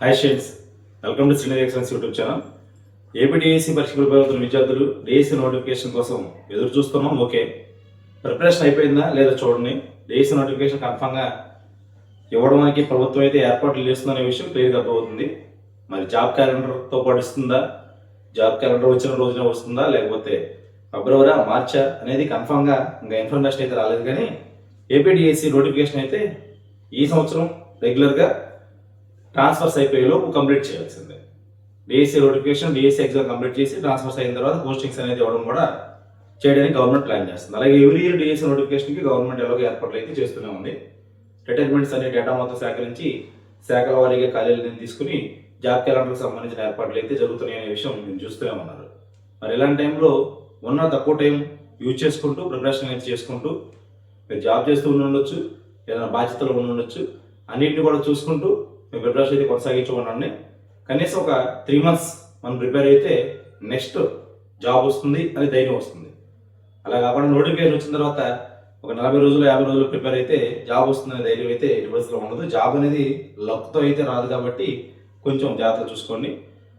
Hi shades welcome to Srinidhi excellence YouTube channel APTSC పరీక్షలు prepare విద్యార్థులు DSC notification కోసం ఎదురు చూస్తున్నాం. ఓకే ప్రిపరేషన్ అయిపోయిందా లేదా చూడండి. డిఎస్సీ నోటిఫికేషన్ కన్ఫామ్గా ఇవ్వడానికి ప్రభుత్వం అయితే ఏర్పాట్లు చేస్తుందనే విషయం క్లియర్గా అర్థమవుతుంది. మరి జాబ్ క్యాలెండర్తో పాటు ఇస్తుందా? జాబ్ క్యాలెండర్ వచ్చిన రోజున వస్తుందా? లేకపోతే ఫిబ్రవరి మార్చా అనేది కన్ఫామ్గా ఇంకా ఇన్ఫర్మేషన్ అయితే రాలేదు కానీ ఏపీడిఎస్సి నోటిఫికేషన్ అయితే ఈ సంవత్సరం రెగ్యులర్గా ట్రాన్స్ఫర్స్ అయిపోయేలోపు కంప్లీట్ చేయాల్సిందే. DSC notification DSC exam complete చేసి ట్రాన్స్ఫర్స్ అయిన తర్వాత పోస్టింగ్స్ అనేది ఇవ్వడం కూడా చేయడానికి గవర్నమెంట్ ప్లాన్ చేస్తుంది. అలాగే ఎవ్రీ ఇయర్ డిఎస్సీ నోటిఫికేషన్కి గవర్నమెంట్ ఎలాగో ఏర్పాట్లు అయితే చేస్తూనే ఉంది. రిటైర్మెంట్స్ అనే డేటా మొత్తం సేకరించి శాఖల వారీగా ఖాళీలను తీసుకుని జాబ్ క్యాలెండర్కి సంబంధించిన ఏర్పాట్లు అయితే జరుగుతున్నాయి అనే విషయం నేను చూస్తూనే ఉన్నారు. మరి ఇలాంటి టైంలో ఉన్న తక్కువ టైం యూజ్ చేసుకుంటూ ప్రిపరేషన్ అయితే చేసుకుంటూ మీరు జాబ్ చేస్తూ ఉండి ఉండొచ్చు ఏదైనా బాధ్యతలు ఉండి ఉండొచ్చు అన్నింటిని కూడా చూసుకుంటూ మీ ప్రిపరేషన్ అయితే కొనసాగించుకోండి కనీసం ఒక త్రీ మంత్స్ మనం ప్రిపేర్ అయితే నెక్స్ట్ జాబ్ వస్తుంది అని ధైర్యం వస్తుంది. అలా కాకుండా నోటిఫికేషన్ వచ్చిన తర్వాత ఒక నలభై రోజులు యాభై రోజులు ప్రిపేర్ అయితే జాబ్ వస్తుందనే ధైర్యం అయితే ఎట్టి పరిస్థితిలో ఉండదు. జాబ్ అనేది లక్తో అయితే రాదు కాబట్టి కొంచెం జాగ్రత్త చూసుకోండి.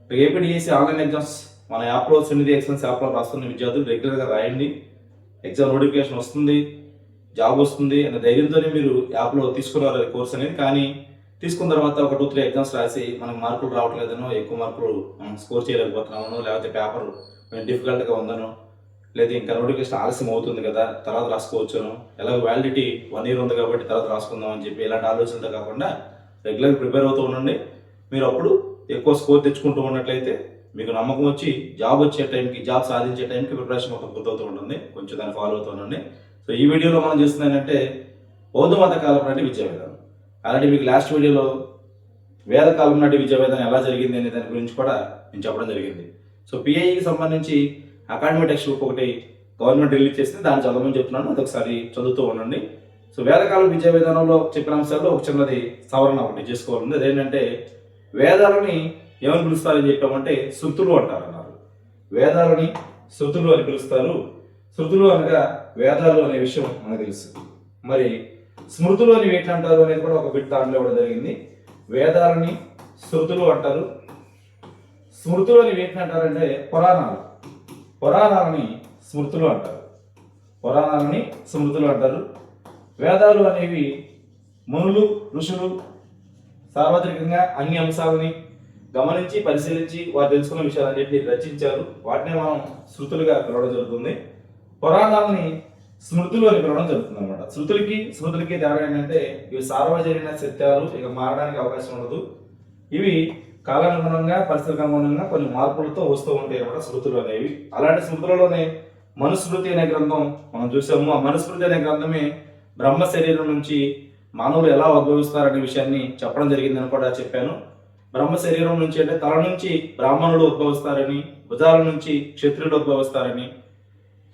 ఏపీడిఎస్సి ఆన్లైన్ ఎగ్జామ్స్ మన యాప్లో సున్నిధి ఎగ్జామ్స్ యాప్లో రాస్తున్న విద్యార్థులు రెగ్యులర్గా రాయండి. ఎగ్జామ్ నోటిఫికేషన్ వస్తుంది జాబ్ వస్తుంది అనే ధైర్యంతోనే మీరు యాప్లో తీసుకున్నారు కోర్స్ అనేది. కానీ తీసుకున్న తర్వాత ఒక టూ త్రీ ఎగ్జామ్స్ రాసి మనకు మార్కులు రావట్లేదనో ఎక్కువ మార్కులు మనం స్కోర్ చేయలేకపోతున్నామనో లేకపోతే పేపర్ డిఫికల్ట్గా ఉందనో లేదా ఇంకా నోటిఫికేషన్ ఆలస్యం అవుతుంది కదా తర్వాత రాసుకోవచ్చును ఎలాగో వ్యాలిడిటీ వన్ ఇయర్ ఉంది కాబట్టి తర్వాత రాసుకుందాం అని చెప్పి ఇలాంటి ఆలోచనతో కాకుండా రెగ్యులర్ ప్రిపేర్ అవుతూ ఉండండి. మీరు అప్పుడు ఎక్కువ స్కోర్ తెచ్చుకుంటూ ఉన్నట్లయితే మీకు నమ్మకం వచ్చి జాబ్ వచ్చే టైంకి జాబ్ సాధించే టైంకి ప్రిపరేషన్ మొత్తం పూర్తవుతూ ఉంటుంది. కొంచెం దాన్ని ఫాలో అవుతూ ఉండండి. సో ఈ వీడియోలో మనం చూస్తుంది ఏంటంటే బౌద్ధ మత కాలం నాటి విద్యా విధానం అలాంటి మీకు లాస్ట్ వీడియోలో వేదకాలం నాటి విద్యా విధానం ఎలా జరిగింది అనే దాని గురించి కూడా నేను చెప్పడం జరిగింది. సో పిఐకి సంబంధించి అకాడమిక్ టెక్స్ట్ బుక్ ఒకటి గవర్నమెంట్ రిలీజ్ చేస్తే దాన్ని చదవమని చెప్తున్నాను అది ఒకసారి చదువుతూ ఉండండి. సో వేదకాలం విద్యా విధానంలో చెప్పిన అంశాల్లో ఒక చిన్నది సవరణ ఒకటి చేసుకోవాలండి. అదేంటంటే వేదాలని ఏమని పిలుస్తారని చెప్పామంటే శృతులు అంటారు అన్నారు వేదాలని శృతులు అని పిలుస్తారు. శృతులు అనగా వేదాలు అనే విషయం మనకు తెలుసు. మరి స్మృతులు అని ఏంటి అంటారు అనేది కూడా ఒక బిట్ దాంట్లో ఇవ్వడం జరిగింది. వేదాలని శృతులు అంటారు. స్మృతులు అని ఏంటి అంటారంటే పురాణాలు. పురాణాలని స్మృతులు అంటారు. పురాణాలని స్మృతులు అంటారు. వేదాలు అనేవి మునులు ఋషులు సార్వత్రికంగా అన్ని అంశాలని గమనించి పరిశీలించి వారు తెలుసుకున్న విషయాలన్నింటినీ రచించారు. వాటినే మనం శృతులుగా పిలవడం జరుగుతుంది. పురాణాలని స్మృతులు అని పిలవడం జరుగుతుంది అనమాట శృతులకి స్మృతులకి తేడా ఏంటంటే ఇవి సార్వజనీన సత్యాలు ఇక మారడానికి అవకాశం ఉండదు. ఇవి కాలానుగుణంగా పరిస్థితులకు అనుగుణంగా కొన్ని మార్పులతో వస్తూ ఉంటాయి అన్నమాట శృతులు అనేవి. అలాంటి స్మృతులలోనే మనుస్మృతి అనే గ్రంథం మనం చూసాము. ఆ మనుస్మృతి అనే గ్రంథమే బ్రహ్మ శరీరం నుంచి మానవులు ఎలా ఉద్భవిస్తారనే విషయాన్ని చెప్పడం జరిగిందని కూడా చెప్పాను. బ్రహ్మ శరీరం నుంచి అంటే తల నుంచి బ్రాహ్మణులు ఉద్భవిస్తారని భుజాల నుంచి క్షత్రియులు ఉద్భవిస్తారని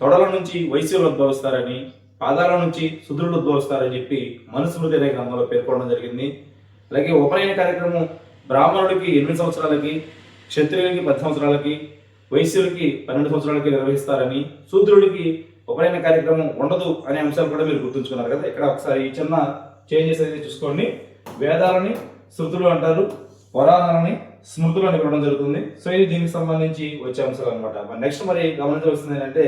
తొడల నుంచి వైశ్యులు ఉద్భవిస్తారని పాదాల నుంచి శుద్రులు ఉద్భవిస్తారని చెప్పి మనుస్మృతి అనే గ్రంథంలో పేర్కొనడం జరిగింది. అలాగే ఉపనయన కార్యక్రమం బ్రాహ్మణుడికి ఎనిమిది సంవత్సరాలకి క్షత్రియులకి పది సంవత్సరాలకి వైశ్యులకి పన్నెండు సంవత్సరాలకి నిర్వహిస్తారని శూద్రుడికి ఉపనయన కార్యక్రమం ఉండదు అనే అంశాలు కూడా మీరు గుర్తుంచుకున్నారు కదా. ఇక్కడ ఒకసారి ఈ చిన్న చేంజెస్ అయితే చూసుకోండి. వేదాలని శృతులు అంటారు పురాణాలని స్మృతులు అని జరుగుతుంది. సో ఇది దీనికి సంబంధించి వచ్చే అంశాలు అనమాట నెక్స్ట్ మరి గమనించవలసింది ఏంటంటే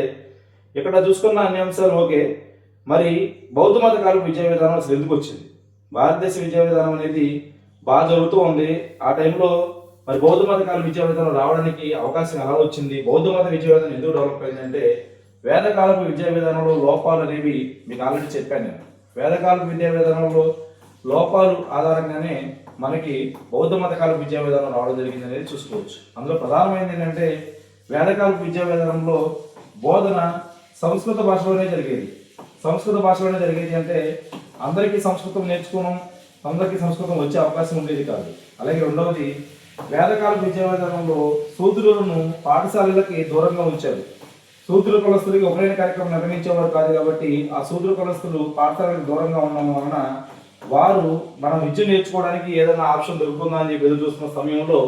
ఇక్కడ చూసుకున్న అన్ని అంశాలు ఓకే. మరి బౌద్ధ మత కాలం విజయ విధానం అసలు ఎందుకు వచ్చింది? భారతదేశ విజయ విధానం అనేది బాగా జరుగుతూ ఉంది. ఆ టైంలో మరి బౌద్ధ మత కాలం విద్యా విధానం రావడానికి అవకాశం ఎలా వచ్చింది? బౌద్ధ మత విజయ విధానం ఎందుకు డెవలప్ అయిందంటే వేదకాలపు విద్యా విధానంలో లోపాలు అనేవి మీకు ఆల్రెడీ చెప్పాను నేను. వేదకాలపు విద్యా విధానంలో లోపాలు ఆధారంగానే మనకి బౌద్ధ మతకాల విద్యా విధానం రావడం జరిగింది అనేది చూసుకోవచ్చు. అందులో ప్రధానమైనది ఏంటంటే వేదకాలపు విద్యా విధానంలో బోధన సంస్కృత భాషలోనే జరిగేది. సంస్కృత భాషలోనే జరిగేది అంటే అందరికీ సంస్కృతం నేర్చుకోవడం అందరికీ సంస్కృతం వచ్చే అవకాశం ఉండేది కాదు. అలాగే రెండవది వేదకాల విద్యా విధానంలో శూద్రులను పాఠశాలలకి దూరంగా ఉంచారు. శూద్ర కులస్తులకి ఒకరైన కార్యక్రమం నిర్వహించేవారు కాదు కాబట్టి ఆ శూద్ర కులస్తులు పాఠశాలకు దూరంగా ఉండడం వలన వారు మనం విద్య నేర్చుకోవడానికి ఏదైనా ఆప్షన్ దొరుకుతుందా అని చెప్పి ఎదురు చూస్తున్న సమయంలో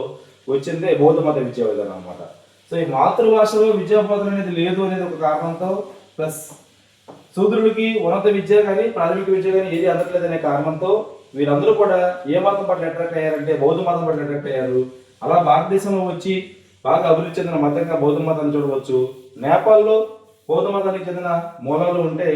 వచ్చిందే బౌద్ధ మత విద్యా విధానం అనమాట సో ఈ మాతృభాషలో విద్యాబోధన అనేది లేదు అనేది ఒక కారణంతో ప్లస్ శూద్రుడికి ఉన్నత విద్య కానీ ప్రాథమిక విద్య కానీ ఏది అందట్లేదనే కారణంతో వీరందరూ కూడా ఏ మతం పట్ల అట్రాక్ట్ అయ్యారంటే బౌద్ధ మతం పట్ల అట్రాక్ట్ అయ్యారు. అలా భారతదేశంలో వచ్చి బాగా అభివృద్ధి చెందిన మతంగా బౌద్ధ మతాన్ని చూడవచ్చు. నేపాల్లో బౌద్ధ మతానికి చెందిన మూలాలు ఉంటే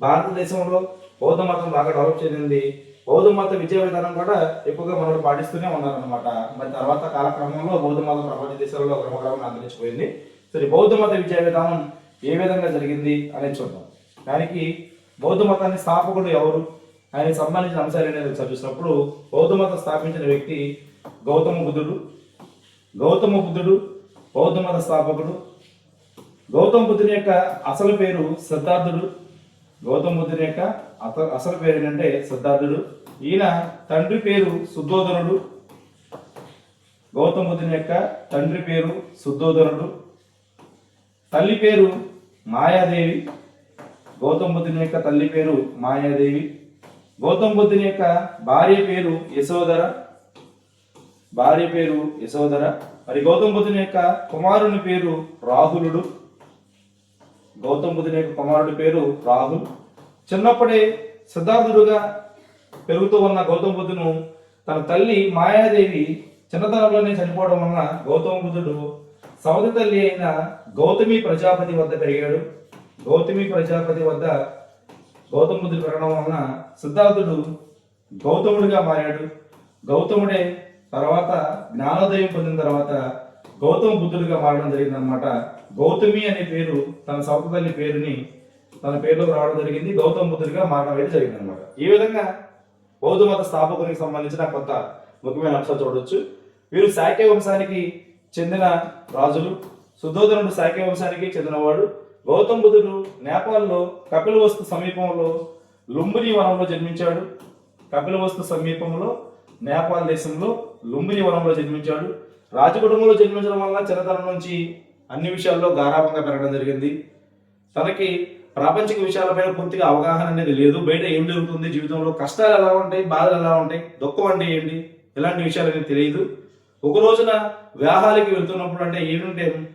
భారతదేశంలో బౌద్ధ మతం బాగా డెవలప్ చెందింది బౌద్ధ మత విద్యా విధానం కూడా ఎక్కువగా మనల్ని పాటిస్తూనే ఉన్నారనమాట మరి తర్వాత కాలక్రమంలో బౌద్ధ మతం ప్రపంచ దేశాలలో క్రమక్రమంగా అంతరించిపోయింది సరే బౌద్ధ మత విద్యా విధానం ఏ విధంగా జరిగింది అనేది చూద్దాం. దానికి బౌద్ధ మతాన్ని స్థాపకుడు ఎవరు? ఆయనకి సంబంధించిన అంశాలు అనేది ఒకసారి చూసినప్పుడు బౌద్ధ మతం స్థాపించిన వ్యక్తి గౌతమ బుద్ధుడు గౌతమ బుద్ధుడు బౌద్ధ మత స్థాపకుడు. గౌతమ బుద్ధుని యొక్క అసలు పేరు సిద్ధార్థుడు. గౌతమ బుద్ధుని యొక్క అత- అసలు పేరు ఏంటంటే సిద్ధార్థుడు. ఈయన తండ్రి పేరు శుద్ధోధనుడు గౌతమ బుద్ధుని యొక్క తండ్రి పేరు శుద్ధోధనుడు తల్లి పేరు మాయాదేవి. గౌతమ బుద్ధుని యొక్క తల్లి పేరు మాయాదేవి. గౌతమ బుద్ధుని యొక్క భార్య పేరు యశోధర. భార్య పేరు యశోధర. మరి గౌతమ బుద్ధుని యొక్క కుమారుని పేరు రాహులుడు. గౌతమ బుద్ధుని యొక్క కుమారుడి పేరు రాహుల్. చిన్నప్పుడే సిద్ధార్థుడుగా పెరుగుతూ ఉన్న గౌతమ బుద్ధును తన తల్లి మాయాదేవి చిన్నతనంలోనే చనిపోవడం వలన గౌతమ బుద్ధుడు సవతి తల్లి అయిన గౌతమి ప్రజాపతి వద్ద పెరిగాడు. గౌతమి ప్రజాపతి వద్ద గౌతమ బుద్ధుడు పెరగడం వలన సిద్ధార్థుడు గౌతముడిగా మారాడు. గౌతముడే తర్వాత జ్ఞానోదయం పొందిన తర్వాత గౌతమ బుద్ధుడిగా మారడం జరిగిందనమాట గౌతమి అనే పేరు తన సౌత తల్లి పేరుని తన పేరులోకి రావడం జరిగింది. గౌతమ బుద్ధుడిగా మారడం అయితే జరిగింది అనమాట ఈ విధంగా బౌద్ధ మత స్థాపకునికి సంబంధించిన కొంత ముఖ్యమైన అంశాలు చూడవచ్చు వీరు శాక్య వంశానికి చెందిన రాజులు సుధోధనుడు శాక్య వంశానికి చెందినవాడు. గౌతమ బుద్ధుడు నేపాల్లో కపిలవస్తు సమీపంలో లుంబిని వనంలో జన్మించాడు. కపిలవస్తు సమీపంలో నేపాల్ దేశంలో లుంబిని వనంలో జన్మించాడు. రాజకుటుంబంలో జన్మించడం వల్ల చిన్నతనం నుంచి అన్ని విషయాల్లో గారాభంగా పెరగడం జరిగింది. తనకి ప్రాపంచిక విషయాలపైన పూర్తిగా అవగాహన అనేది లేదు. బయట ఏం జరుగుతుంది? జీవితంలో కష్టాలు ఎలా ఉంటాయి? బాధలు ఎలా ఉంటాయి? దుఃఖం అంటే ఏంటి? ఇలాంటి విషయాలు అనేది తెలియదు. ఒక రోజున వివాహాలకి వెళ్తున్నప్పుడు అంటే ఈవినింగ్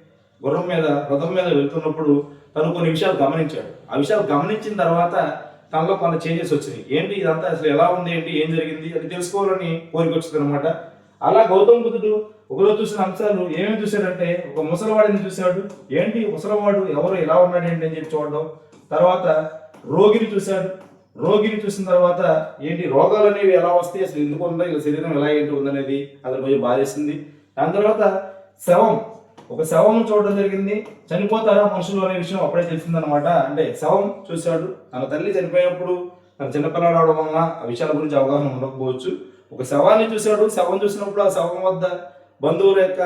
గుర్రం మీద రథం మీద వెళ్తున్నప్పుడు తను కొన్ని విషయాలు గమనించాడు. ఆ విషయాలు గమనించిన తర్వాత తనలో కొన్ని చేంజెస్ వచ్చినాయి. ఏంటి? ఇదంతా అసలు ఎలా ఉంది? ఏంటి? ఏం జరిగింది? అది తెలుసుకోవాలని కోరిక వచ్చింది అనమాట అలా గౌతమ బుద్ధుడు ఒకరోజు చూసిన అంశాలు ఏమేమి చూశాడంటే ఒక ముసలివాడిని చూశాడు. ఏంటి ముసలివాడు? ఎవరు? ఎలా ఉన్నాడు? ఏంటి? అని చెప్పి చూడడం. తర్వాత రోగిని చూశాడు. రోగిని చూసిన తర్వాత ఏంటి? రోగాలు అనేవి ఎలా వస్తాయి? అసలు ఎందుకు ఉన్నాయి? ఇలా శరీరం ఎలా ఏంటి? ఉందనేది అతను కొంచెం బాధేసింది. దాని తర్వాత శవం. ఒక శవం చూడడం జరిగింది. చనిపోతారా మనుషులు అనే విషయం అప్పుడే తెలిసిందనమాట అంటే శవం చూశాడు. తన తల్లి చనిపోయినప్పుడు తన చిన్నపిల్లలు అవడం వలన ఆ విషయాల గురించి అవగాహన ఉండకపోవచ్చు. ఒక శవాన్ని చూశాడు శవం చూసినప్పుడు ఆ శవం వద్ద బంధువుల యొక్క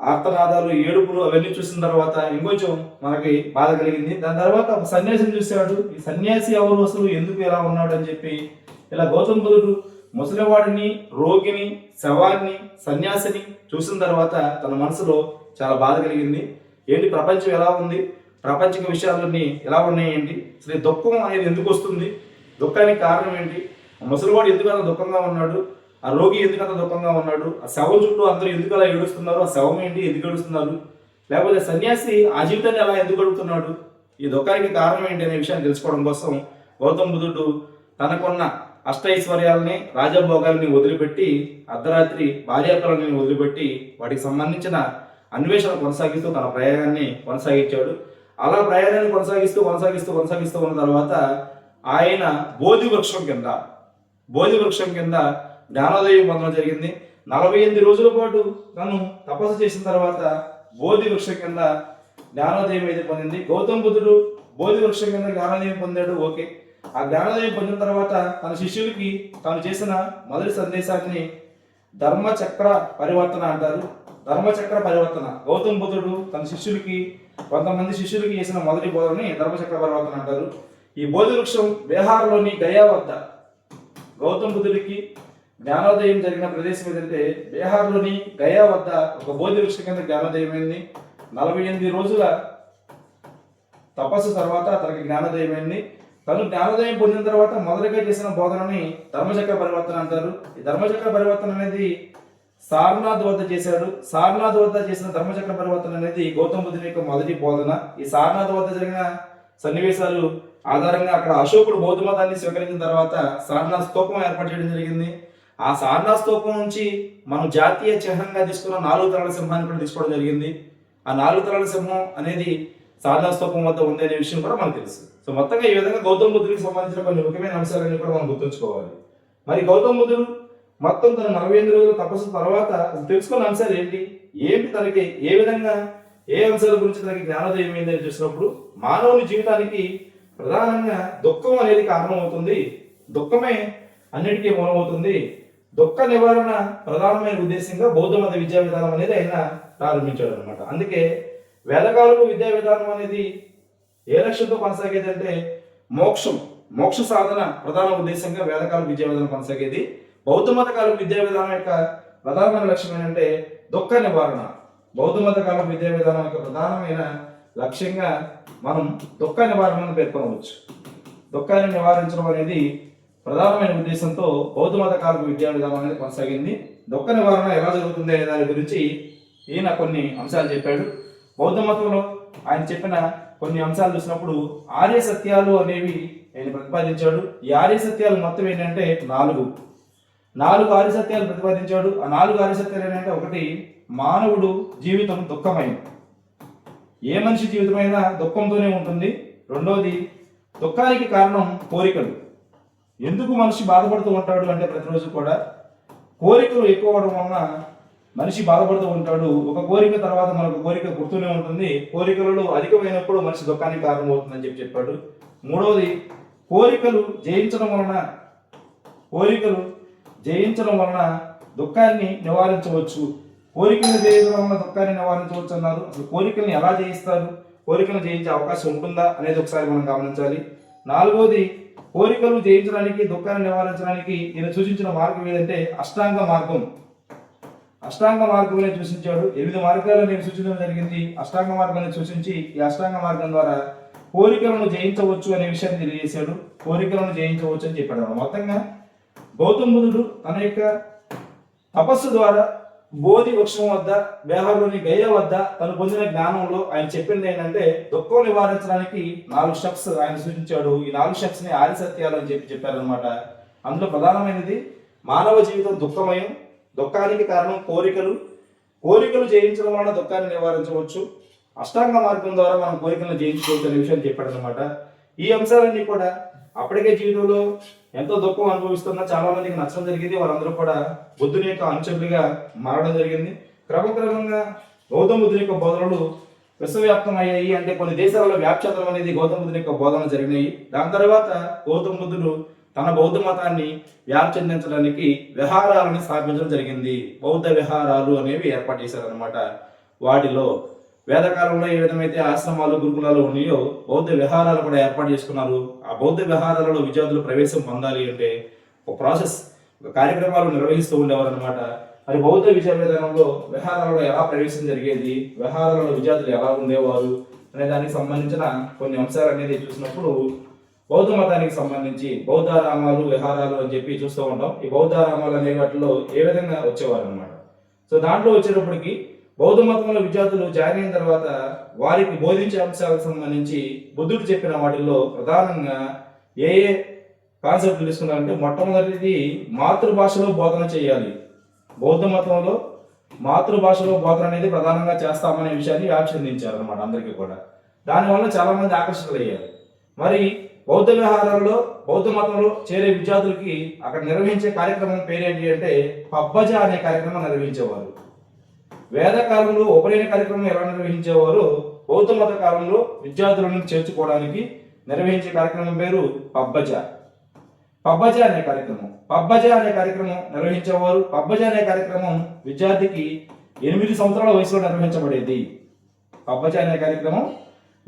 ఆర్తనాదాలు ఏడుపులు అవన్నీ చూసిన తర్వాత ఇంకొంచెం మనకి బాధ కలిగింది. దాని తర్వాత ఒక సన్యాసిని చూశాడు. ఈ సన్యాసి ఎవరు అసలు ఎందుకు ఎలా ఉన్నాడు అని చెప్పి ఇలా గౌతమ బుద్ధుడు ముసలివాడిని రోగిని శవాన్ని సన్యాసిని చూసిన తర్వాత తన మనసులో చాలా బాధ కలిగింది. ఏంటి ప్రపంచం ఎలా ఉంది? ప్రపంచిక విషయాలన్నీ ఎలా ఉన్నాయండి? శ్రీ అసలు దుఃఖం అనేది ఎందుకు వస్తుంది? దుఃఖానికి కారణం ఏంటి? ముసలివాడు ఎందుకు అంత దుఃఖంగా ఉన్నాడు? ఆ రోగి ఎందుకు అంత దుఃఖంగా ఉన్నాడు? ఆ శవం చుట్టూ అందరూ ఎందుకు అలా ఏడుస్తున్నారు? ఆ శవం ఏంటి? ఎందుకు ఏడుస్తున్నారు? లేకపోతే సన్యాసి ఆ జీవితాన్ని అలా ఎందుకు గడుపుతున్నాడు? ఈ దుఃఖానికి కారణం ఏంటి అనే విషయాన్ని తెలుసుకోవడం కోసం గౌతమ బుద్ధుడు తనకున్న అష్టైశ్వర్యాలని రాజభోగాల్ని వదిలిపెట్టి అర్ధరాత్రి భార్యాపిల్లల్ని వదిలిపెట్టి వాటికి సంబంధించిన అన్వేషణ కొనసాగిస్తూ తన ప్రయాణాన్ని కొనసాగించాడు. అలా ప్రయాణాన్ని కొనసాగిస్తూ కొనసాగిస్తూ కొనసాగిస్తూ ఉన్న తర్వాత ఆయన బోధి వృక్షం కింద బోధి వృక్షం కింద జ్ఞానోదయం పొందడం జరిగింది. నలభై ఎనిమిది రోజుల పాటు తను తపస్సు చేసిన తర్వాత బోధి వృక్షం కింద జ్ఞానోదయం అయితే పొందింది. గౌతమ బుద్ధుడు బోధి వృక్షం కింద జ్ఞానోదయం పొందాడు. ఓకే. ఆ జ్ఞానోదయం పొందిన తర్వాత తన శిష్యులకి తాను చేసిన మొదటి సందేశాన్ని ధర్మచక్ర పరివర్తన అంటారు. ధర్మచక్ర పరివర్తన. గౌతమ బుద్ధుడు తన శిష్యులకి కొంతమంది శిష్యులకి చేసిన మొదటి బోధనని ధర్మచక్ర పరివర్తన అంటారు. ఈ బోధి వృక్షం బీహార్లోని గయా వద్ద గౌతమ బుద్ధుడికి జ్ఞానోదయం జరిగిన ప్రదేశం ఏదంటే బీహార్లోని గయా వద్ద ఒక బోధి వృక్ష కింద జ్ఞానోదయమైంది. నలభై ఎనిమిది రోజుల తపస్సు తర్వాత తనకి జ్ఞానోదయమైంది. తను జ్ఞానోదయం పొందిన తర్వాత మొదటిగా చేసిన బోధనని ధర్మచక్ర పరివర్తన అంటారు. ఈ ధర్మచక్ర పరివర్తన అనేది సారనాథ్ వద్ద చేశాడు. సారనాథ్ వద్ద చేసిన ధర్మచక్ర పరివర్తన అనేది గౌతమ బుద్ధుని యొక్క మొదటి బోధన. ఈ సారనాథ్ వద్ద జరిగిన సన్నివేశాలు ఆధారంగా అక్కడ అశోకుడు బౌద్ధ మతాన్ని స్వీకరించిన తర్వాత సారనాథ్ స్తూపం ఏర్పాటు చేయడం జరిగింది. ఆ సారనాథ్ స్తూపం నుంచి మనం జాతీయ చిహ్నంగా తీసుకున్న నాలుగు తరాల సింహాన్ని కూడా తీసుకోవడం జరిగింది. ఆ నాలుగు తరాల సింహం అనేది సారనాథ్ స్తూపం వద్ద ఉంది అనే విషయం కూడా మనకు తెలుసు. సో మొత్తంగా ఈ విధంగా గౌతమ బుద్ధుడికి సంబంధించిన కొన్ని ముఖ్యమైన అంశాలన్నీ కూడా మనం గుర్తుంచుకోవాలి. మరి గౌతమ బుద్ధుడు మొత్తం తన నలభై ఎనిమిది రోజుల తపస్సు తర్వాత తెలుసుకున్న అంశాలు ఏంటి? ఏంటి తనకి ఏ విధంగా ఏ అంశాల గురించి తనకి జ్ఞానోదయం ఏందని చూసినప్పుడు మానవుని జీవితానికి ప్రధానంగా దుఃఖం అనేది కారణం అవుతుంది దుఃఖమే అన్నిటికీ మూలమవుతుంది. దుఃఖ నివారణ ప్రధానమైన ఉద్దేశంగా బౌద్ధ మత విద్యా విధానం అనేది ఆయన ప్రారంభించాడు అనమాట అందుకే వేదకాలపు విద్యా విధానం అనేది ఏ లక్ష్యంతో కొనసాగేది అంటే మోక్షం మోక్ష సాధన ప్రధాన ఉద్దేశంగా వేదకాల విద్యా విధానం కొనసాగేది. బౌద్ధ మత కాల విద్యా విధానం యొక్క ప్రధానమైన లక్ష్యం ఏంటంటే దుఃఖ నివారణ. బౌద్ధ మత కాల విద్యా విధానం యొక్క ప్రధానమైన లక్ష్యంగా మనం దుఃఖ నివారణను పేర్కొనవచ్చు. దుఃఖాన్ని నివారించడం అనేది ప్రధానమైన ఉద్దేశంతో బౌద్ధ మత కాలకు విద్యా విధానం అనేది కొనసాగింది. దుఃఖ నివారణ ఎలా జరుగుతుంది అనే దాని గురించి ఈయన కొన్ని అంశాలు చెప్పాడు. బౌద్ధ మతంలో ఆయన చెప్పిన కొన్ని అంశాలు చూసినప్పుడు ఆర్య సత్యాలు అనేవి ఆయన ప్రతిపాదించాడు. ఈ ఆర్య సత్యాలు మొత్తం ఏంటంటే నాలుగు. నాలుగు ఆర్య సత్యాలు ప్రతిపాదించాడు. ఆ నాలుగు ఆర్య సత్యాలు ఏంటంటే ఒకటి మానవుడు జీవితం దుఃఖమైంది ఏ మనిషి జీవితమైనా దుఃఖంతోనే ఉంటుంది. రెండోది దుఃఖానికి కారణం కోరికలు. ఎందుకు మనిషి బాధపడుతూ ఉంటాడు అంటే ప్రతిరోజు కూడా కోరికలు ఎక్కువ అవడం వలన మనిషి బాధపడుతూ ఉంటాడు. ఒక కోరిక తర్వాత మనకు కోరిక గుర్తూనే ఉంటుంది. కోరికలలో అధికమైనప్పుడు మనిషి దుఃఖానికి కారణమవుతుందని చెప్పి చెప్పాడు. మూడవది కోరికలు జయించడం వలన కోరికలు జయించడం వలన దుఃఖాన్ని నివారించవచ్చు. కోరికలను చేయడం వల్ల దుఃఖాన్ని నివారించవచ్చు అన్నారు అసలు కోరికలను ఎలా జయిస్తారు? కోరికలు జయించే అవకాశం ఉంటుందా అనేది ఒకసారి మనం గమనించాలి. నాలుగోది కోరికలు జయించడానికి దుఃఖాన్ని నివారించడానికి నేను సూచించిన మార్గం ఏదంటే అష్టాంగ మార్గం. అష్టాంగ మార్గంలో సూచించాడు. ఎనిమిది మార్గాలు నేను సూచించడం జరిగింది. అష్టాంగ మార్గాన్ని సూచించి ఈ అష్టాంగ మార్గం ద్వారా కోరికలను జయించవచ్చు అనే విషయాన్ని తెలియజేశాడు. కోరికలను జయించవచ్చు అని చెప్పాడు. మొత్తంగా గౌతమ బుద్ధుడు తన యొక్క తపస్సు ద్వారా బోధి వృక్షం వద్ద బీహార్లోని గయ వద్ద తను పొందిన జ్ఞానంలో ఆయన చెప్పింది ఏంటంటే దుఃఖం నివారించడానికి నాలుగు స్టెప్స్ ఆయన సూచించాడు. ఈ నాలుగు స్టెప్స్ని ఆది సత్యాలు అని చెప్పి చెప్పారనమాట అందులో ప్రధానమైనది మానవ జీవితం దుఃఖమయం దుఃఖానికి కారణం కోరికలు. కోరికలు జయించడం వలన దుఃఖాన్ని నివారించవచ్చు. అష్టాంగ మార్గం ద్వారా మనం కోరికలను జయించుకోవచ్చు అనే విషయాన్ని చెప్పాడనమాట ఈ అంశాలన్నీ కూడా అప్పటికే జీవితంలో ఎంతో దుఃఖం అనుభవిస్తున్న చాలా మందికి నచ్చడం జరిగింది. వారందరూ కూడా బుద్ధుని యొక్క అనుచరులుగా మారడం జరిగింది. క్రమక్రమంగా గౌతమ బుద్ధుని యొక్క బోధనలు విశ్వవ్యాప్తం అయ్యాయి అంటే కొన్ని దేశాలలో వ్యాప్చందం అనేది గౌతమ బుద్ధుని యొక్క బోధన జరిగినాయి. దాని తర్వాత గౌతమ బుద్ధుడు తన బౌద్ధ మతాన్ని వ్యాప్తి చెందించడానికి విహారాలను స్థాపించడం జరిగింది. బౌద్ధ విహారాలు అనేవి ఏర్పాటు చేశారనమాట వాటిలో వేదకాలంలో ఏ విధమైతే ఆశ్రమాలు గురుకులాలు ఉన్నాయో బౌద్ధ విహారాలు కూడా ఏర్పాటు చేసుకున్నారు. ఆ బౌద్ధ విహారాలలో విద్యార్థులు ప్రవేశం పొందాలి అంటే ఒక ప్రాసెస్ ఒక కార్యక్రమాలు నిర్వహిస్తూ ఉండేవారు అనమాట మరి బౌద్ధ విద్యా విధానంలో విహారాలలో ఎలా ప్రవేశం జరిగేది విహారాలలో విద్యార్థులు ఎలా ఉండేవారు అనే దానికి సంబంధించిన కొన్ని అంశాలు అనేది చూసినప్పుడు బౌద్ధ మతానికి సంబంధించి బౌద్ధారామాలు విహారాలు అని చెప్పి చూస్తూ ఉంటాం. ఈ బౌద్ధారామాలు అనే వాటిలో ఏ విధంగా వచ్చేవారు అనమాట సో దాంట్లో వచ్చేటప్పటికి బౌద్ధ మతంలో విద్యార్థులు జాయిన్ అయిన తర్వాత వారికి బోధించే అంశాలకు సంబంధించి బుద్ధుడు చెప్పిన వాటిల్లో ప్రధానంగా ఏ ఏ కాన్సెప్ట్ తెలుసుకున్నారంటే మొట్టమొదటిది మాతృభాషలో బోధన చేయాలి. బౌద్ధ మతంలో మాతృభాషలో బోధన అనేది ప్రధానంగా చేస్తామనే విషయాన్ని ఆక్షందించారు అనమాట అందరికీ కూడా. దానివల్ల చాలామంది ఆకర్షితులయ్యారు. మరి బౌద్ధ విహారాల్లో బౌద్ధ మతంలో చేరే విద్యార్థులకి అక్కడ నిర్వహించే కార్యక్రమం పేరేంటి అంటే పబ్బజ అనే కార్యక్రమం నిర్వహించేవారు. వేద కాలంలో ఉపనయన కార్యక్రమం ఎలా నిర్వహించేవారు? బౌద్ధ మత కాలంలో విద్యార్థులను చేర్చుకోవడానికి నిర్వహించే కార్యక్రమం పేరు పబ్బజ. పబ్బజ అనే కార్యక్రమం. పబ్బజ అనే కార్యక్రమం నిర్వహించేవారు? పబ్బజ అనే కార్యక్రమం విద్యార్థికి ఎనిమిది సంవత్సరాల వయసులో నిర్వహించబడేది. పబ్బజ అనే కార్యక్రమం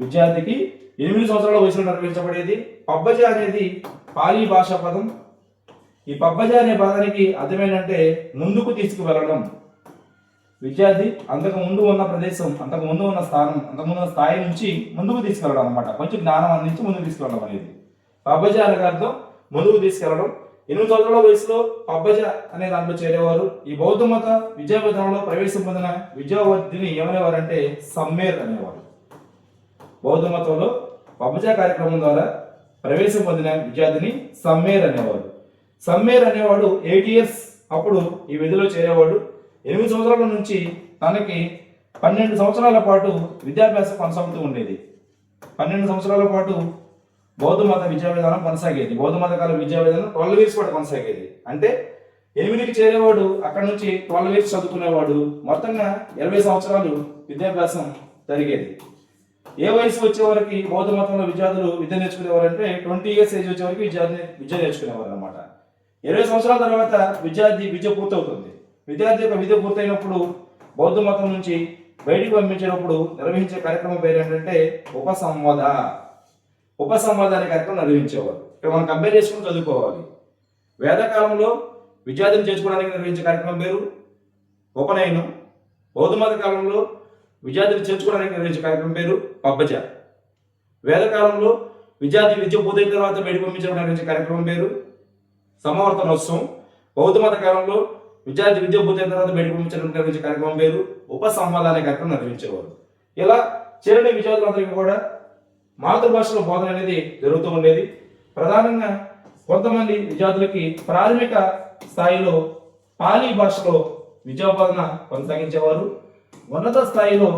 విద్యార్థికి ఎనిమిది సంవత్సరాల వయసులో నిర్వహించబడేది. పబ్బజ అనేది పాలీ భాషా పదం. ఈ పబ్బజ అనే పదానికి అర్థమేంటంటే ముందుకు తీసుకువెళ్ళడం. విద్యార్థి అంతకు ముందు ఉన్న ప్రదేశం అంతకు ముందు ఉన్న స్థానం అంతకు ముందు ఉన్న స్థాయి నుంచి ముందుకు తీసుకెళ్ళడం అనమాట కొంచెం జ్ఞానం అందించి ముందుకు తీసుకెళ్ళడం అనేది. పబ్బజాల గారితో ముందుకు తీసుకెళ్ళడం ఎనిమిది సంవత్సరాల వయసులో పబ్బజ అనే దాంట్లో చేరేవారు. ఈ బౌద్ధ మత విద్యా విధానంలో ప్రవేశం పొందిన విద్యావర్ధిని ఏమనేవారంటే సమ్మేర్ అనేవారు. బౌద్ధ మతంలో పబ్బజ కార్యక్రమం ద్వారా ప్రవేశం పొందిన విద్యార్థిని సమ్మేర్ అనేవారు. సమ్మేర్ అనేవాడు ఎయిట్ ఇయర్స్ అప్పుడు ఈ విధిలో చేరేవాడు. ఎనిమిది సంవత్సరాల నుంచి తనకి పన్నెండు సంవత్సరాల పాటు విద్యాభ్యాసం కొనసాగుతూ ఉండేది. పన్నెండు సంవత్సరాల పాటు బౌద్ధ మత విద్యా విధానం కొనసాగేది. బౌద్ధ మత కాల విద్యా విధానం ట్వెల్వ్ ఇయర్స్ పాటు కొనసాగేది. అంటే ఎనిమిదికి చేరేవాడు అక్కడ నుంచి ట్వెల్వ్ ఇయర్స్ చదువుకునేవాడు మొత్తంగా ఇరవై సంవత్సరాలు విద్యాభ్యాసం జరిగేది. ఏ వయసు వచ్చే వారికి బౌద్ధ మతంలో విద్యార్థులు విద్య నేర్చుకునేవారు అంటే ట్వంటీ ఇయర్స్ ఏజ్ వచ్చే వరకు విద్యార్థి విద్య నేర్చుకునేవారు అనమాట ఇరవై సంవత్సరాల తర్వాత విద్యార్థి విద్య పూర్తవుతుంది. విద్యార్థి యొక్క విద్య పూర్తయినప్పుడు బౌద్ధ మతం నుంచి బయటికి పంపించేటప్పుడు నిర్వహించే కార్యక్రమం పేరు ఏంటంటే ఉపసంవాద. ఉపసంవాద అనే కార్యక్రమం నిర్వహించేవారు. ఇక్కడ మనం కంపేర్ చేసుకుని చదువుకోవాలి. వేదకాలంలో విద్యార్థిని చేర్చుకోవడానికి నిర్వహించే కార్యక్రమం పేరు? ఉపనయనం. బౌద్ధ మత కాలంలో విద్యార్థులు చేర్చుకోవడానికి నిర్వహించే కార్యక్రమం పేరు? పబ్బజ. వేదకాలంలో విద్యార్థి విద్య పూర్తయిన తర్వాత బయటకు పంపించడం నిర్వహించే కార్యక్రమం పేరు? సమావర్తనోత్సవం. బౌద్ధ మత కాలంలో విద్యార్థి విద్య పూర్తయిన తర్వాత బయటకు పంపించడం నిర్వహించే కార్యక్రమం పేరు ఉపసంవాద అనే కార్యక్రమం నిర్వహించేవారు ఇలా చేరిన విద్యార్థులందరికీ కూడా మాతృభాషలో బోధన అనేది జరుగుతూ ఉండేది. ప్రధానంగా కొంతమంది విద్యార్థులకి ప్రాథమిక స్థాయిలో పాలీ భాషలో విద్యాబోధన కొనసాగించేవారు. ఉన్నత స్థాయిలో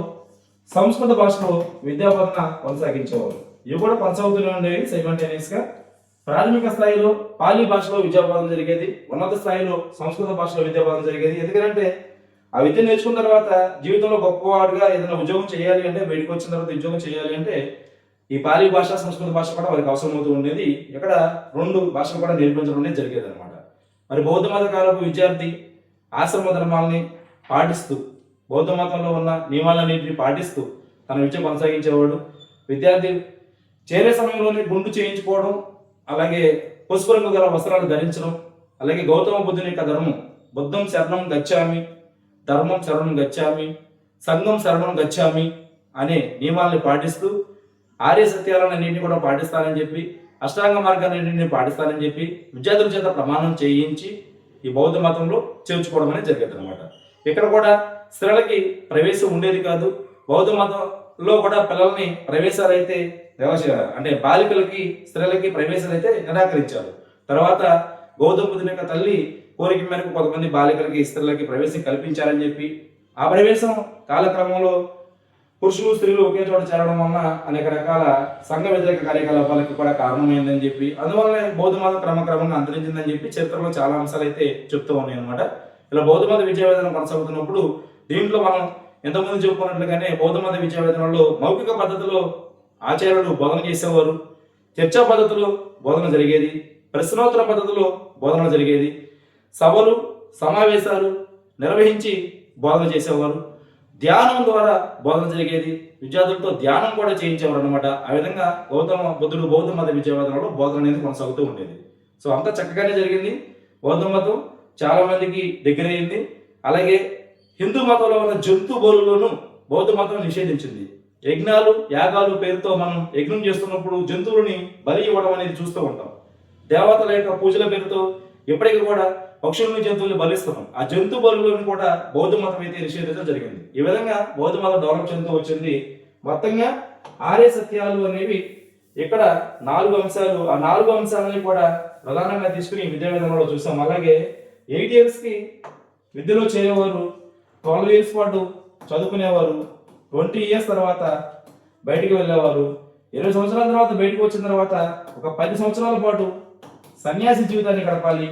సంస్కృత భాషలో విద్యాబోధన కొనసాగించేవారు. ఇవి కూడా కొనసాగుతూనే ఉండేవి సైమంటేనియస్గా ప్రాథమిక స్థాయిలో పాలీ భాషలో విద్యాబోధన జరిగేది ఉన్నత స్థాయిలో సంస్కృత భాషలో విద్యాబోధన జరిగేది. ఎందుకంటే ఆ విద్య నేర్చుకున్న తర్వాత జీవితంలో గొప్పవాడుగా ఏదైనా ఉద్యోగం చేయాలి అంటే బయటకు వచ్చిన తర్వాత ఉద్యోగం చేయాలి అంటే ఈ పాలీ భాష సంస్కృత భాష కూడా వారికి అవసరమవుతూ ఉండేది. ఇక్కడ రెండు భాషలు కూడా నేర్పించడం అనేది జరిగేది అనమాట మరి బౌద్ధ మత కాలపు విద్యార్థి ఆశ్రమ ధర్మాలని పాటిస్తూ బౌద్ధ మతంలో ఉన్న నియమాలన్నింటినీ పాటిస్తూ తన విద్య కొనసాగించేవాడు. విద్యార్థి చేరే సమయంలోనే గుండు చేయించుకోవడం అలాగే పసుపు రంగు గల వస్త్రాలు ధరించడం అలాగే గౌతమ బుద్ధుని యొక్క ధర్మం బుద్ధం శరణం గచ్చామి ధర్మం శరణం గచ్చామి సంఘం శరణం గచ్చామి అనే నియమాల్ని పాటిస్తూ ఆర్య సత్యాలన్నింటినీ కూడా పాటిస్తానని చెప్పి అష్టాంగ మార్గాలన్నింటినీ పాటిస్తానని చెప్పి విద్యార్థుల చేత ప్రమాణం చేయించి ఈ బౌద్ధ మతంలో చేర్చుకోవడం అనేది జరిగేది అనమాట ఇక్కడ కూడా స్త్రీలకి ప్రవేశం ఉండేది కాదు. బౌద్ధ మతంలో కూడా పిల్లల్ని ప్రవేశాలు అయితే నిరాశ- అంటే బాలికలకి స్త్రీలకి ప్రవేశం అయితే నిరాకరించారు. తర్వాత గౌతమ బుద్ధుని యొక్క తల్లి కోరిక మేరకు కొంతమంది బాలికలకి స్త్రీలకి ప్రవేశం కల్పించారని చెప్పి ఆ ప్రవేశం కాలక్రమంలో పురుషులు స్త్రీలు ఒకే చోట చేరడం వలన అనేక రకాల సంఘ వ్యతిరేక కార్యకలాపాలకు కూడా కారణమైందని చెప్పి అందువల్లనే బౌద్ధ మతం క్రమక్రమంగా అంతరించిందని చెప్పి చరిత్రలో చాలా అంశాలు అయితే చెప్తూ ఉన్నాయి అనమాట ఇలా బౌద్ధ మత విద్యా విధానం కొనసాగుతున్నప్పుడు దీంట్లో మనం ఎంతమంది చెప్పుకున్నట్లుగానే బౌద్ధ మత విద్యా విధానంలో మౌఖిక పద్ధతిలో ఆచార్యులు బోధన చేసేవారు. చర్చా పద్ధతిలో బోధన జరిగేది. ప్రశ్నోత్తర పద్ధతిలో బోధన జరిగేది. సభలు సమావేశాలు నిర్వహించి బోధన చేసేవారు. ధ్యానం ద్వారా బోధన జరిగేది. విద్యార్థులతో ధ్యానం కూడా చేయించేవారు అనమాట ఆ విధంగా గౌతమ బుద్ధుడు బౌద్ధ మత విద్యావేదనలో బోధన అనేది కొనసాగుతూ ఉండేది. సో అంతా చక్కగానే జరిగింది. బౌద్ధ మతం చాలా మందికి దగ్గరయ్యింది. అలాగే హిందూ మతంలో ఉన్న జంతు బలులను బౌద్ధ మతం నిషేధించింది. యజ్ఞాలు యాగాలు పేరుతో మనం యజ్ఞం చేస్తున్నప్పుడు జంతువులని బలి ఇవ్వడం అనేది చూస్తూ ఉంటాం. దేవతల యొక్క పూజల పేరుతో ఇప్పటికీ కూడా పక్షులను జంతువులు బలిస్తున్నాం. ఆ జంతు బలులను కూడా బౌద్ధ మతం అయితే నిషేధించడం జరిగింది. ఈ విధంగా బౌద్ధ మతం డెవలప్ చెందుతూ వచ్చింది. మొత్తంగా ఆర్య సత్యాలు అనేవి ఇక్కడ నాలుగు అంశాలు ఆ నాలుగు అంశాలని కూడా ప్రధానంగా తీసుకుని విద్యా విధానంలో చూసాం. అలాగే ఎయిట్ ఇయర్స్కి విద్యలో చేరేవారు ట్వెల్వ్ ఇయర్స్ పాటు చదువుకునేవారు ట్వంటీ ఇయర్స్ తర్వాత బయటికి వెళ్ళేవారు. ఇరవై సంవత్సరాల తర్వాత బయటకు వచ్చిన తర్వాత ఒక పది సంవత్సరాల పాటు సన్యాసి జీవితాన్ని గడపాలి.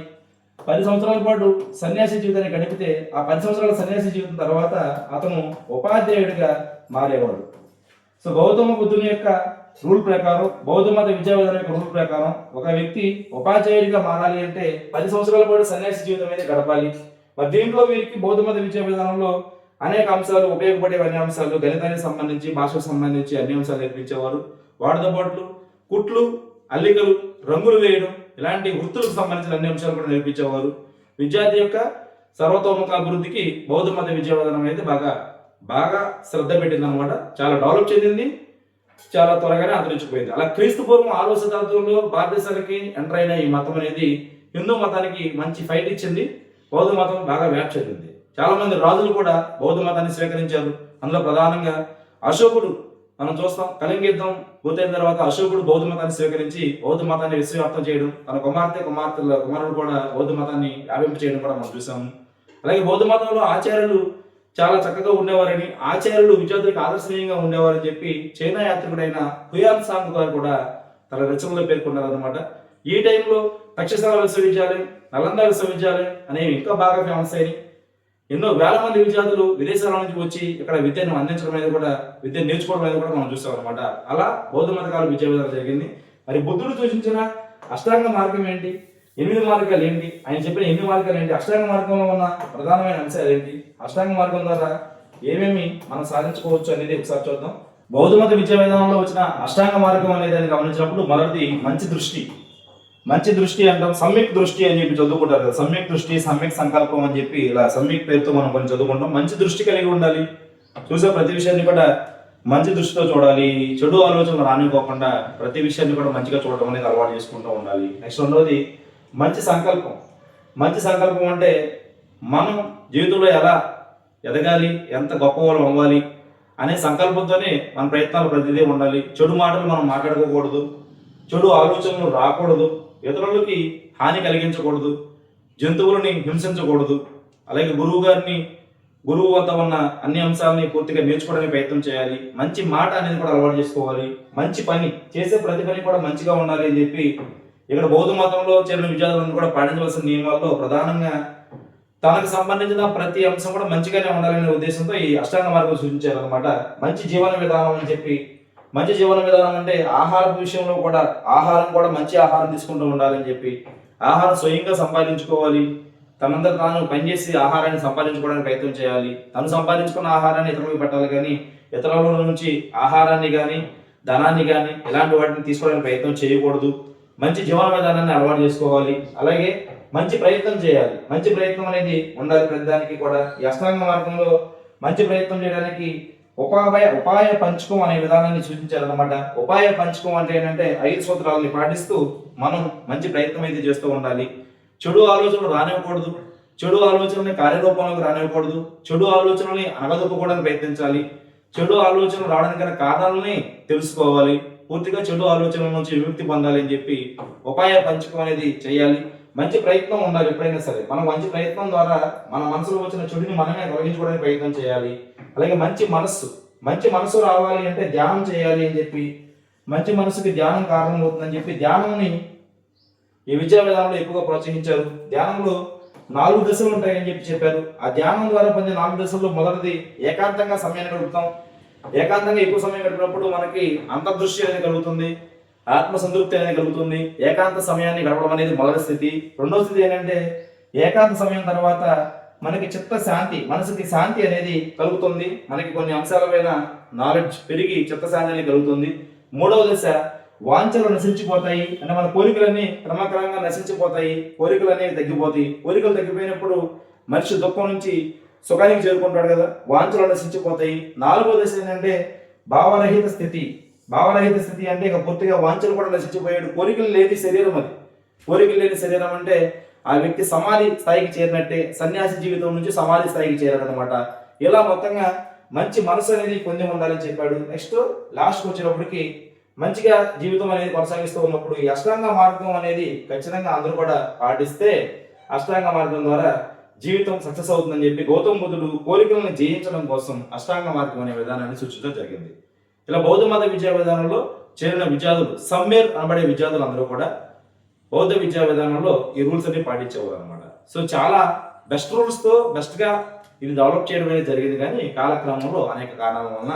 పది సంవత్సరాల పాటు సన్యాసి జీవితాన్ని గడిపితే ఆ పది సంవత్సరాల సన్యాసి జీవితం తర్వాత అతను ఉపాధ్యాయుడిగా మారేవాడు. సో గౌతమ బుద్ధుని యొక్క రూల్ ప్రకారం బౌద్ధ మత విద్యా విధానం యొక్క రూల్ ప్రకారం ఒక వ్యక్తి ఉపాధ్యాయుడిగా మారాలి అంటే పది సంవత్సరాల పాటు సన్యాసి జీవితం అయితే గడపాలి. మరి దీంట్లో వీరికి బౌద్ధ మత విద్యా విధానంలో అనేక అంశాలు ఉపయోగపడే అన్ని అంశాలు గణితానికి సంబంధించి భాషకు సంబంధించి అన్ని అంశాలు నేర్పించేవారు వాటితో పాటు కుట్లు అల్లికలు రంగులు వేయడం ఇలాంటి వృత్తులకు సంబంధించిన అన్ని అంశాలు కూడా నేర్పించేవారు. విద్యార్థి యొక్క సర్వతోముఖ అభివృద్ధికి బౌద్ధ మత విద్యా అనేది బాగా బాగా శ్రద్ధ పెట్టింది అనమాట చాలా డెవలప్ చెందింది. చాలా త్వరగానే అంతరించిపోయింది. అలా క్రీస్తు పూర్వం ఆరో శతాబ్దంలో భారతదేశానికి ఎంటర్ అయిన ఈ మతం అనేది హిందూ మతానికి మంచి ఫైట్ ఇచ్చింది. బౌద్ధ మతం బాగా వ్యాప్ చెందింది. చాలామంది రాజులు కూడా బౌద్ధ మతాన్ని స్వీకరించారు. అందులో ప్రధానంగా అశోకుడు మనం చూస్తాం. కళింగ యుద్ధం పూర్తయిన తర్వాత అశోకుడు బౌద్ధ మతాన్ని స్వీకరించి బౌద్ధ మతాన్ని విశ్వవ్యాప్తం చేయడం తన కుమార్తె కుమార్తెల కుమారుడు కూడా బౌద్ధ మతాన్ని వ్యాపింప చేయడం కూడా మనం చూసాము అలాగే బౌద్ధ మతంలో ఆచార్యులు చాలా చక్కగా ఉండేవారని ఆచార్యులు విద్యార్థులకు ఆదర్శనీయంగా ఉండేవారని చెప్పి చైనా యాత్రికుడైన హుయాన్ సాంగ్ గారు కూడా తన రచనలో పేర్కొన్నారనమాట ఈ టైంలో తక్షశిల విశ్వవిద్యాలయం నలంద విశ్వవిద్యాలయం అనేవి ఇంకా బాగా ఫేమస్ అయినాయి. ఎన్నో వేల మంది విద్యార్థులు విదేశాల నుంచి వచ్చి ఇక్కడ విద్యను అందించడం అనేది కూడా విద్య నేర్చుకోవడం అనేది కూడా మనం చూస్తాం అనమాట అలా బౌద్ధ మతకాలు విద్యా విధానం జరిగింది. మరి బుద్ధుడు సూచించిన అష్టాంగ మార్గం ఏంటి? ఎనిమిది మార్గాలు ఏంటి? ఆయన చెప్పిన ఎనిమిది మార్గాలు ఏంటి? అష్టాంగ మార్గంలో ఉన్న ప్రధానమైన అంశాలు ఏంటి? అష్టాంగ మార్గం ద్వారా ఏమేమి మనం సాధించుకోవచ్చు అనేది ఒకసారి చూద్దాం. బౌద్ధ మత విద్యా విధానంలో వచ్చిన అష్టాంగ మార్గం అనేది దాన్ని గమనించినప్పుడు మొదటిది మంచి దృష్టి. మంచి దృష్టి అంటాం సమ్యక్ దృష్టి అని చెప్పి చదువుకుంటారు కదా. సమ్యక్ దృష్టి సమ్యక్ సంకల్పం అని చెప్పి ఇలా సమ్యక్ పేరుతో మనం కొన్ని చదువుకుంటాం. మంచి దృష్టి కలిగి ఉండాలి. చూసే ప్రతి విషయాన్ని కూడా మంచి దృష్టితో చూడాలి. చెడు ఆలోచనలు రానివ్వకుండా ప్రతి విషయాన్ని కూడా మంచిగా చూడడం అనేది అలవాటు చేసుకుంటూ ఉండాలి. నెక్స్ట్ రెండవది మంచి సంకల్పం. మంచి సంకల్పం అంటే మనం జీవితంలో ఎలా ఎదగాలి ఎంత గొప్పవాళ్ళం అవ్వాలి అనే సంకల్పంతోనే మన ప్రయత్నాలు ప్రతిదీ ఉండాలి. చెడు మాటలు మనం మాట్లాడుకోకూడదు. చెడు ఆలోచనలు రాకూడదు. ఇతరులకి హాని కలిగించకూడదు జంతువులని హింసించకూడదు అలాగే గురువు గారిని గురువు వద్ద ఉన్న అన్ని అంశాలని పూర్తిగా నేర్చుకోవడానికి ప్రయత్నం చేయాలి. మంచి మాట అనేది కూడా అలవాటు చేసుకోవాలి. మంచి పని చేసే ప్రతి పని కూడా మంచిగా ఉండాలి అని చెప్పి ఇక్కడ బౌద్ధ మతంలో చేరిన విద్యార్థులను కూడా పాటించవలసిన నియమాల్లో ప్రధానంగా తనకు సంబంధించిన ప్రతి అంశం కూడా మంచిగానే ఉండాలనే ఉద్దేశంతో ఈ అష్టాంగ మార్గం సూచించారనమాట మంచి జీవన విధానం అని చెప్పి మంచి జీవన విధానం అంటే ఆహార విషయంలో కూడా ఆహారం కూడా మంచి ఆహారం తీసుకుంటూ ఉండాలని చెప్పి ఆహారం స్వయంగా సంపాదించుకోవాలి. తనందరూ తాను పనిచేసి ఆహారాన్ని సంపాదించుకోవడానికి ప్రయత్నం చేయాలి. తను సంపాదించుకున్న ఆహారాన్ని ఇతరులకు పెట్టాలి కానీ ఇతరుల నుంచి ఆహారాన్ని కానీ ధనాన్ని కానీ ఇలాంటి వాటిని తీసుకోవడానికి ప్రయత్నం చేయకూడదు. మంచి జీవన విధానాన్ని అలవాటు చేసుకోవాలి. అలాగే మంచి ప్రయత్నం చేయాలి. మంచి ప్రయత్నం అనేది ఉండాలి ప్రతిదానికి కూడా. ఈ అష్టాంగ మార్గంలో మంచి ప్రయత్నం చేయడానికి ఉపాయ ఉపాయ పంచకం అనే విధానాన్ని సూచించారనమాట ఉపాయ పంచకం అంటే ఏంటంటే ఐదు సూత్రాలని పాటిస్తూ మనం మంచి ప్రయత్నం అయితే చేస్తూ ఉండాలి. చెడు ఆలోచనలు రానివ్వకూడదు. చెడు ఆలోచనల్ని కార్యరూపంలోకి రానివ్వకూడదు. చెడు ఆలోచనల్ని అనగదొక్కకూడదని ప్రయత్నించాలి. చెడు ఆలోచనలు రావడానికి గల కారణాలని తెలుసుకోవాలి. పూర్తిగా చెడు ఆలోచనల నుంచి విముక్తి పొందాలి అని చెప్పి ఉపాయ పంచకం అనేది చేయాలి. మంచి ప్రయత్నం ఉండాలి ఎప్పుడైనా సరే. మనం మంచి ప్రయత్నం ద్వారా మన మనసులో వచ్చిన చెడుని మనమే తొలగించుకోవడానికి ప్రయత్నం చేయాలి. అలాగే మంచి మనస్సు. మంచి మనసు రావాలి అంటే ధ్యానం చేయాలి అని చెప్పి మంచి మనసుకి ధ్యానం కారణం అవుతుందని చెప్పి ధ్యానంని ఈ విద్యా విధానంలో ఎక్కువగా ప్రోత్సహించారు. ధ్యానంలో నాలుగు దశలు ఉంటాయని చెప్పి చెప్పారు. ఆ ధ్యానం ద్వారా పొందే నాలుగు దశల్లో మొదటిది ఏకాంతంగా సమయాన్ని గడుపుతాం. ఏకాంతంగా ఎక్కువ సమయం గడిపినప్పుడు మనకి అంతర్దృష్టి అనేది కలుగుతుంది. ఆత్మ సంతృప్తి అనేది కలుగుతుంది. ఏకాంత సమయాన్ని గడపడం అనేది మొదటి స్థితి. రెండవ స్థితి ఏంటంటే ఏకాంత సమయం తర్వాత మనకి చిత్త శాంతి మనసుకి శాంతి అనేది కలుగుతుంది. మనకి కొన్ని అంశాల మీద నాలెడ్జ్ పెరిగి చిత్తశాంతి అనేది కలుగుతుంది. మూడవ దశ వాంఛలు నశించిపోతాయి అంటే మన కోరికలన్నీ క్రమక్రమంగా నశించిపోతాయి. కోరికలు అనేవి తగ్గిపోతాయి. కోరికలు తగ్గిపోయినప్పుడు మనిషి దుఃఖం నుంచి సుఖానికి చేరుకుంటాడు కదా. వాంఛలు నశించిపోతాయి. నాలుగో దశ ఏంటంటే భావరహిత స్థితి. భావరహిత స్థితి అంటే ఇక పూర్తిగా వాంఛలు కూడా నశించిపోయాడు. కోరికలు లేని శరీరం అది. కోరికలు లేని శరీరం అంటే ఆ వ్యక్తి సమాధి స్థాయికి చేరినట్టే సన్యాసి జీవితం నుంచి సమాధి స్థాయికి చేరాడనమాట ఇలా మొత్తంగా మంచి మనసు అనేది పొంది ఉండాలని చెప్పాడు. నెక్స్ట్ లాస్ట్కి వచ్చినప్పటికి మంచిగా జీవితం అనేది కొనసాగిస్తూ ఉన్నప్పుడు ఈ అష్టాంగ మార్గం అనేది ఖచ్చితంగా అందరూ కూడా పాటిస్తే అష్టాంగ మార్గం ద్వారా జీవితం సక్సెస్ అవుతుందని చెప్పి గౌతమ బుద్ధుడు కోరికలను జయించడం కోసం అష్టాంగ మార్గం అనే విధానాన్ని సూచించడం జరిగింది. ఇలా బౌద్ధ మత విద్యా విధానంలో చేరిన విద్యార్థులు సమ్మేర్ అనబడే విద్యార్థులు అందరూ కూడా బౌద్ధ విద్యా విధానంలో ఈ రూల్స్ అన్ని పాటించేవారు అనమాట సో చాలా బెస్ట్ రూల్స్తో బెస్ట్గా ఇది డెవలప్ చేయడం అనేది జరిగింది కానీ కాలక్రమంలో అనేక కారణాల వలన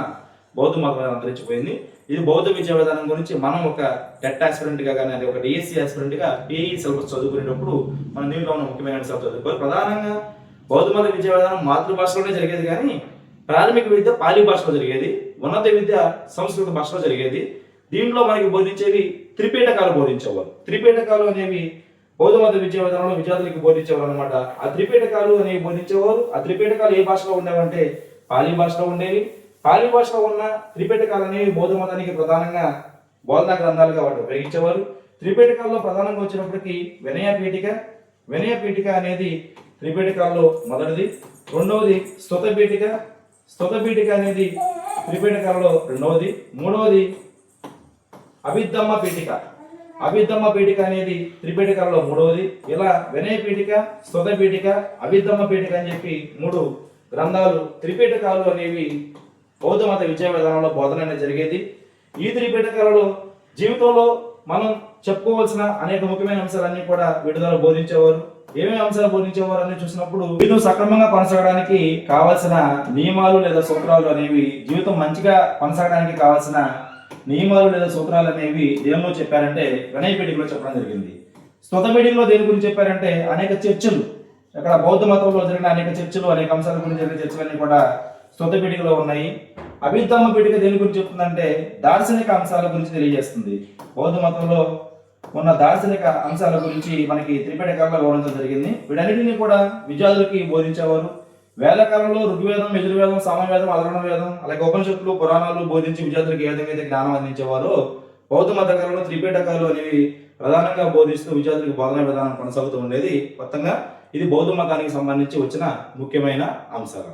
బౌద్ధ మతం అంతరించిపోయింది. ఇది బౌద్ధ విద్యా విధానం గురించి మనం ఒక టెట్ యాక్సిడెంట్గా కానీ అది ఒక డిఎస్సి గా పిఈ సిలబస్ చదువుకునేటప్పుడు మన దీంట్లో ఉన్న ముఖ్యమైన అంశాలు చదువుకోవాలి. ప్రధానంగా బౌద్ధ మత విద్యా విధానం మాతృభాషలోనే జరిగేది కానీ ప్రాథమిక విద్య పాలి భాషలో జరిగేది. ఉన్నత విద్య సంస్కృత భాషలో జరిగేది. దీంట్లో మనకి బోధించేవి త్రిపీఠకాలు బోధించేవారు. త్రిపీఠకాలు అనేవి బౌద్ధ మత విద్యా విధానంలో విద్యార్థులకు బోధించేవారు అనమాట ఆ త్రిపీఠకాలు అనేవి బోధించేవారు. ఆ త్రిపీఠకాలు ఏ భాషలో ఉండేవంటే పాలి భాషలో ఉండేవి. పాలి భాషలో ఉన్న త్రిపీఠకాలు అనేవి బౌద్ధ మతానికి ప్రధానంగా బోధనా గ్రంథాలుగా వాటి ఉపయోగించేవారు. త్రిపీఠకాల్లో ప్రధానంగా వచ్చినప్పటికీ వినయ పీఠిక వినయ పీఠిక అనేది త్రిపీఠకాల్లో మొదటిది. రెండవది స్తుత పీఠిక. స్తుత పీఠిక అనేది త్రిపీఠకాలలో రెండవది మూడవది అభిద్దమ్మ పీఠిక. అభిద్దమ్మ పీఠిక అనేది త్రిపీఠకాలలో మూడవది. ఇలా వినయ పీఠిక స్తుత పీఠిక అభిద్దమ్మ పీఠిక అని చెప్పి మూడు గ్రంథాలు త్రిపీఠకాలు అనేవి బౌద్ధ మత విజయ విధానంలో బోధన అనేది జరిగేది. ఈ త్రిపీఠకాలలో జీవితంలో మనం చెప్పుకోవాల్సిన అనేక ముఖ్యమైన అంశాలన్నీ కూడా విడుదల బోధించేవారు. ఏమేమి అంశాలు బోధించేవారు అని చూసినప్పుడు జీవితం సక్రమంగా కొనసాగడానికి కావాల్సిన నియమాలు లేదా సూత్రాలు అనేవి జీవితం మంచిగా కొనసాగడానికి కావాల్సిన నియమాలు లేదా సూత్రాలు అనేవి దేనిలో చెప్పారంటే వినయ పీఠికలో చెప్పడం జరిగింది. స్తుత పీఠికలో దేని గురించి చెప్పారంటే అనేక చర్చలు. అక్కడ బౌద్ధ మతంలో జరిగిన అనేక చర్చలు అనేక అంశాల గురించి జరిగిన చర్చలన్నీ కూడా స్వత పీఠికలో ఉన్నాయి. అభిధమ్మ పీఠిక దేని గురించి చెప్తుందంటే దార్శనిక అంశాల గురించి తెలియజేస్తుంది. బౌద్ధ మతంలో ఉన్న దార్శనిక అంశాల గురించి మనకి త్రిపీఠకాలలో వివరించడం జరిగింది. వీటన్నిటిని కూడా విద్యార్థులకి బోధించేవారు. వేదకాలంలో ఋగ్వేదం యజుర్వేదం సామవేదం అధర్వణ వేదం అలాగే ఉపనిషత్తులు పురాణాలు బోధించి విద్యార్థులకు ఏ విధంగా అయితే జ్ఞానం అందించేవారో బౌద్ధ మత కాలంలో త్రిపేటకాలు అనేవి ప్రధానంగా బోధిస్తూ విద్యార్థులకు బోధన విధానం కొనసాగుతూ ఉండేది. మొత్తంగా ఇది బౌద్ధ మతానికి సంబంధించి వచ్చిన ముఖ్యమైన అంశాలు.